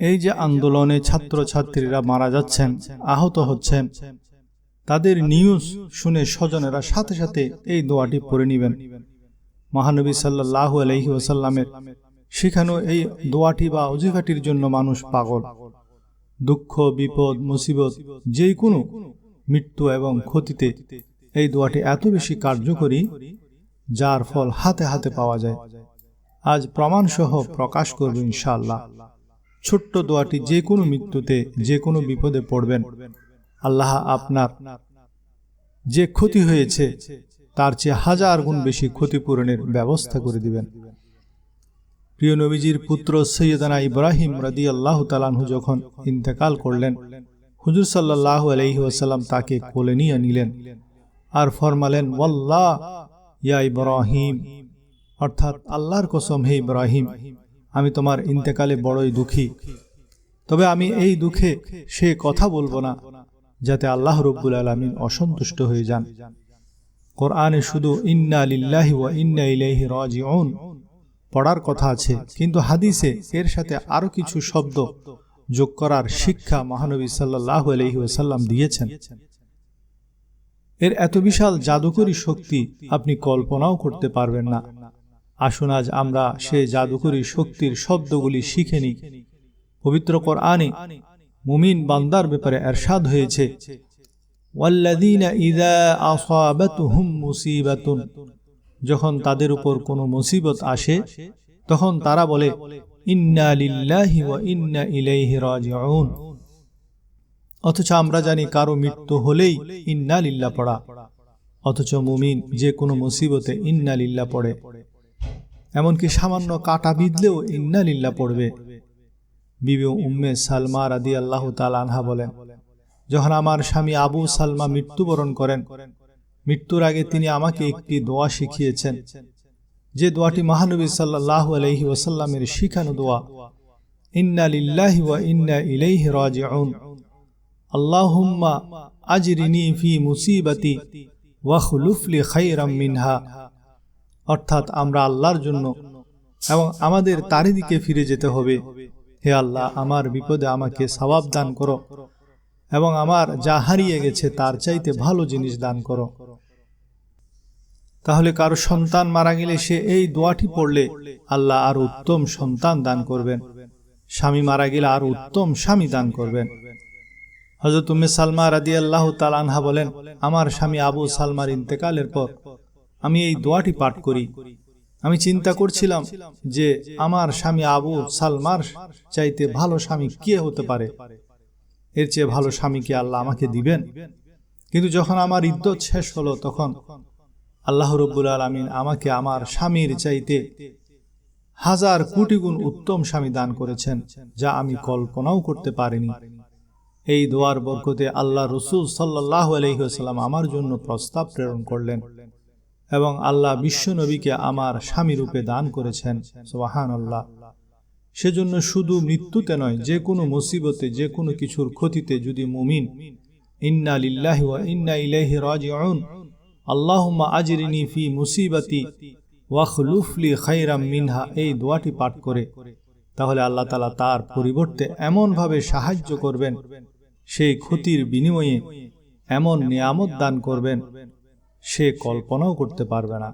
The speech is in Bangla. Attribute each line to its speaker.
Speaker 1: এই যে আন্দোলনে ছাত্রছাত্রীরা মারা যাচ্ছেন, আহত হচ্ছেন, তাদের নিউজ শুনে স্বজনেরা সাথে সাথে এই দোয়াটি পড়ে নেবেন। মহানবী সাল্লাহ আলহি ওসাল্লামের এই দোয়াটি বা অজিফাটির জন্য মানুষ পাগল। দুঃখ, বিপদ, মুসিবত যে কোনো মৃত্যু এবং ক্ষতিতে এই দোয়াটি এত বেশি কার্যকরী, যার ফল হাতে হাতে পাওয়া যায়। আজ প্রমাণসহ প্রকাশ করব ইনশাআল্লাহ। ছোট্ট দোয়াটি যে কোনো মৃত্যুতে যে কোনো বিপদে পড়বেন। আল্লাহ আপনার যে ক্ষতি হয়েছে, তার চেয়ে হাজার গুণ বেশি ক্ষতিপূরণের ব্যবস্থা করে দিবেন। প্রিয় নবীজির পুত্র সৈয়দানা ইব্রাহিম রাদি আল্লাহ তালানহু যখন ইন্তেকাল করলেন, হুজুর সাল্লাহ আলহি তাকে কোলে নিয়ে নিলেন আর ফরমালেন, ওয়াল্লাহ, ইয়া ইব্রাহিম। অর্থাৎ আল্লাহর কসম, হে ইব্রাহিম আমি তোমার ইন্তেকালে বড়ই দুঃখী। তবে আমি এই দুঃখে সে কথা বলব না, যাতে আল্লাহ রব্বুল আলমিন অসন্তুষ্ট হয়ে যান। কোরআনে শুধু ইন্না লিল্লাহি ওয়া ইন্না ইলাইহি রাজিউন পড়ার কথা আছে, কিন্তু হাদিসে এর সাথে আরও কিছু শব্দ যোগ করার শিক্ষা মহানবী সাল্লাহ আলহি ওসাল্লাম দিয়েছেন। এর এত বিশাল জাদুকরী শক্তি আপনি কল্পনাও করতে পারবেন না। আসুন আজ আমরা সে জাদুকরী শক্তির শব্দগুলি শিখে নিই। পবিত্র কোরআনে মুমিন বান্দার ব্যাপারে এরশাদ হয়েছে যখন তাদের উপর কোনো মুসিবত আসে, তখন তারা বলে অথচ আমরা জানি কারও মৃত্যু হলেই ইন্না লিল্লা পড়া, অথচ মুমিন যে কোনো মুসিবতে ইন্না লিল্লা পড়ে। এমনকি সামান্য কাটা বিঁধলেও ইন্না লিল্লা পড়বে। বিবি উম্মে সালমা রাদি আল্লাহ তাল আনহা বলেন, যখন আমার স্বামী আবু সালমা মৃত্যুবরণ করেন, মৃত্যুর আগে তিনি আমাকে একটি দোয়া শিখিয়েছেন। যে দোয়াটি মহানবী সাল্লাহ আলহি ওসাল্লামের শিখানো দোয়া ইন্না লিল্লাহি ওয়া ইন্না ইলাইহি রাজিউন। আল্লাহুম্মা আজরিনি ফি মুসিবাতি ওয়াখলুফলি খাইরাম মিনহা। অর্থাৎ আমরা আল্লাহর জন্য এবং আমাদের তারি দিকে ফিরে যেতে হবে। হে আল্লাহ, আমার বিপদে আমাকে সবাব দান করো এবং আমার যা হারিয়ে গেছে তার চাইতে ভালো জিনিস দান করো। তাহলে কারও সন্তান মারা গেলে সে এই দোয়াটি পড়লে আল্লাহ আর উত্তম সন্তান দান করবেন। স্বামী মারা গেলে আর উত্তম স্বামী দান করবেন। হজরত উম্মে সালমা রাদি আল্লাহ তালানহা বলেন, আমার স্বামী আবু সালমার ইন্তেকালের পর আমি এই দোয়াটি পাঠ করি। আমি চিন্তা করছিলাম যে আমার স্বামী আবু সালমার চাইতে ভালো স্বামী কে হতে পারে? এর চেয়ে ভালো স্বামীকে আল্লাহ আমাকে দিবেন? কিন্তু যখন আমার ইদ্যত শেষ হলো তখন আল্লাহ রব্বুল আলমিন আমাকে আমার স্বামীর চাইতে হাজার কোটি গুণ উত্তম স্বামী দান করেছেন, যা আমি কল্পনাও করতে পারিনি। এই দোয়ার বরকতে আল্লাহ রসুল সাল্লাহ আলহিহাস্লাম আমার জন্য প্রস্তাব প্রেরণ করলেন। এবং আল্লাহ বিশ্ব নবীকে আমার স্বামী রূপে দান করেছেন। সোহান আল্লাহ সেজন্য শুধু মৃত্যুতে নয় যে কোনো মুসিবতে যে কোনো কিছুর ক্ষতিতে যদি মুমিন ইন্না লিল্লাহি ওয়া ইন্না ইলাইহি রাজিউন। আল্লাহুম্মা আজরিনি ফি মুসিবাতি ওয়াখলুফলি খাইরাম মিনহা। এই দোয়াটি পাঠ করে। তাহলে আল্লাহ তালা তার পরিবর্তে এমনভাবে সাহায্য করবেন সেই ক্ষতির বিনিময়ে এমন নিয়ামত দান করবেন সে কল্পনাও করতে পারবে না।